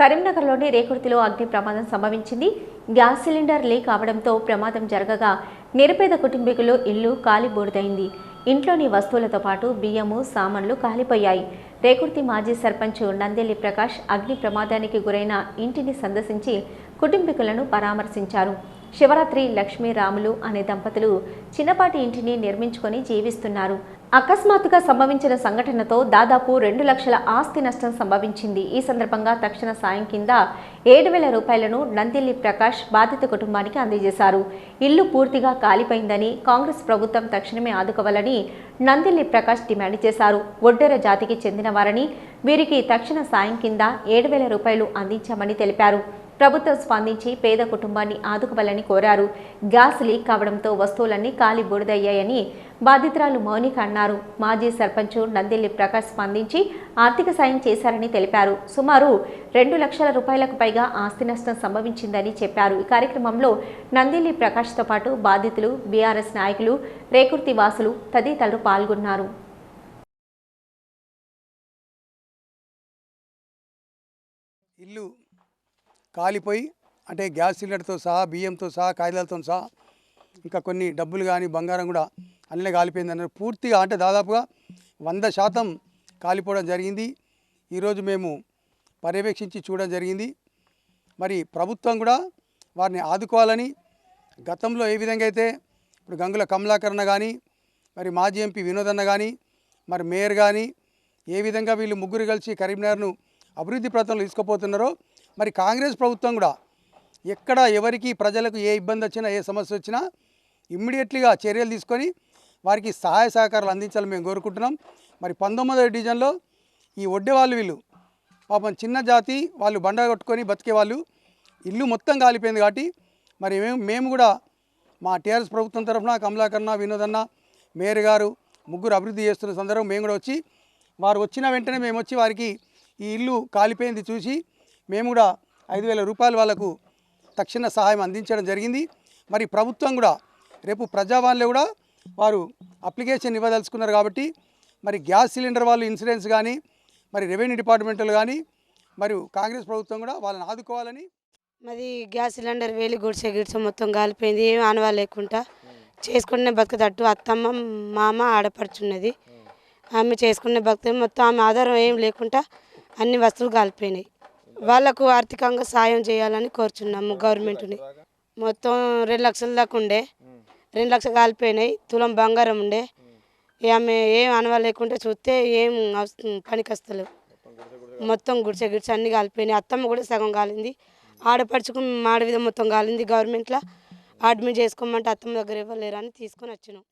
కరీంనగర్లోని రేకుర్తిలో అగ్ని ప్రమాదం సంభవించింది. గ్యాస్ సిలిండర్ లీక్ అవడంతో ప్రమాదం జరగగా నిరుపేద కుటుంబీకులు ఇల్లు కాలిబూడిదైంది ఇంట్లోని వస్తువులతో పాటు బియ్యము సామాన్లు కాలిపోయాయి. రేకుర్తి మాజీ సర్పంచ్ నందెల్లి ప్రకాష్ అగ్ని ప్రమాదానికి గురైన ఇంటిని సందర్శించి కుటుంబీకులను పరామర్శించారు. శివరాత్రి లక్ష్మీ రాములు అనే దంపతులు చిన్నపాటి ఇంటిని నిర్మించుకొని జీవిస్తున్నారు. అకస్మాత్తుగా సంభవించిన సంఘటనతో దాదాపు రెండు లక్షల ఆస్తి నష్టం సంభవించింది. ఈ సందర్భంగా తక్షణ సాయం కింద ఏడు వేల రూపాయలను నందిల్లి ప్రకాష్ బాధిత కుటుంబానికి అందజేశారు. ఇల్లు పూర్తిగా కాలిపోయిందని కాంగ్రెస్ ప్రభుత్వం తక్షణమే ఆదుకోవాలని నందిల్లి ప్రకాష్ డిమాండ్ చేశారు. ఒడ్డెర జాతికి చెందిన వారని వీరికి తక్షణ సాయం కింద ఏడు వేల రూపాయలు అందించామని తెలిపారు. ప్రభుత్వం స్పందించి పేద కుటుంబాన్ని ఆదుకోవాలని కోరారు. గ్యాస్ లీక్ కావడంతో వస్తువులన్నీ కాలి బూడిదయ్యాయని బాధితురాలు మౌనిక అన్నారు. మాజీ సర్పంచ్ నందిల్లి ప్రకాష్ స్పందించి ఆర్థిక సాయం చేశారని తెలిపారు. సుమారు రెండు లక్షల రూపాయలకు పైగా ఆస్తి నష్టం సంభవించిందని చెప్పారు. ఈ కార్యక్రమంలో నందిల్లి ప్రకాష్తో పాటు బాధితులు బీఆర్ఎస్ నాయకులు రేకుర్తి వాసులు తదితరులు పాల్గొన్నారు. ఇల్లు కాలిపోయి అంటే గ్యాస్ సిలిండర్తో సహా బియ్యంతో సహా కాగితాలతో సహా ఇంకా కొన్ని డబ్బులు కానీ బంగారం కూడా అన్నీ కాలిపోయింది అన్నారు. పూర్తిగా అంటే దాదాపుగా వంద శాతం కాలిపోవడం జరిగింది. ఈరోజు మేము పర్యవేక్షించి చూడడం జరిగింది. మరి ప్రభుత్వం కూడా వారిని ఆదుకోవాలని గతంలో ఏ విధంగా అయితే ఇప్పుడు గంగుల కమలాకరణ కానీ మరి మాజీ ఎంపీ వినోదన్న కానీ మరి మేయర్ కానీ ఏ విధంగా వీళ్ళు ముగ్గురు కలిసి కరీంనగర్ను అభివృద్ధి ప్రాంతంలో తీసుకుపోతున్నారో మరి కాంగ్రెస్ ప్రభుత్వం కూడా ఎక్కడ ఎవరికి ప్రజలకు ఏ ఇబ్బంది వచ్చినా ఏ సమస్య వచ్చినా ఇమ్మీడియట్లీగా చర్యలు తీసుకొని వారికి సహాయ సహకారాలు అందించాలని మేము కోరుకుంటున్నాం. మరి పంతొమ్మిదవ డివిజన్లో ఈ ఒడ్డే వాళ్ళు వీళ్ళు పాపం చిన్న జాతి వాళ్ళు బండ కొట్టుకొని బతికే వాళ్ళు ఇల్లు మొత్తం కాలిపోయింది కాబట్టి మరి మేము మేము కూడా మా టీఆర్ఎస్ ప్రభుత్వం తరఫున కమలాకరణ వినోదన్న మేయర్ గారు ముగ్గురు అభివృద్ధి చేస్తున్న సందర్భం మేము కూడా వచ్చి వారు వచ్చిన వెంటనే మేము వచ్చి వారికి ఈ ఇల్లు కాలిపోయింది చూసి మేము కూడా ఐదు వేల రూపాయలు వాళ్ళకు తక్షణ సహాయం అందించడం జరిగింది. మరి ప్రభుత్వం కూడా రేపు ప్రజావాణిలో కూడా వారు అప్లికేషన్ ఇవ్వదలుచుకున్నారు కాబట్టి మరి గ్యాస్ సిలిండర్ వాళ్ళు ఇన్సూరెన్స్ కానీ మరి రెవెన్యూ డిపార్ట్మెంట్లు కానీ మరియు కాంగ్రెస్ ప్రభుత్వం కూడా వాళ్ళని ఆదుకోవాలని మాది గ్యాస్ సిలిండర్ వేలి గుడిసె గిడిసె మొత్తం కాలిపోయింది ఏం ఆనవా లేకుండా. చేసుకునే బతుకుతట్టు అత్తమ్మ మామ ఆడపడుచున్నది. ఆమె చేసుకునే బతుకు మొత్తం ఆమె ఆధారం ఏం లేకుండా అన్ని వస్తువులు కాలిపోయినాయి. వాళ్ళకు ఆర్థికంగా సాయం చేయాలని కోరుచున్నాము గవర్నమెంట్ని. మొత్తం రెండు లక్షల దాకా ఉండే. రెండు లక్షలు కాలిపోయినాయి. తులం బంగారం ఉండే. ఆమె ఏం అనవా లేకుంటే చూస్తే ఏం అవస- పనికి వస్తలేవు మొత్తం గుడిసె గిడిసె అన్ని కాలిపోయినాయి. అత్తమ్మ కూడా సగం కాలింది. ఆడపడుచుకుని మాడ విధం మొత్తం కాలింది గవర్నమెంట్లో. అడ్మిట్ చేసుకోమంటే అత్తమ్మ దగ్గర ఇవ్వలేరు అని తీసుకొని వచ్చినాం.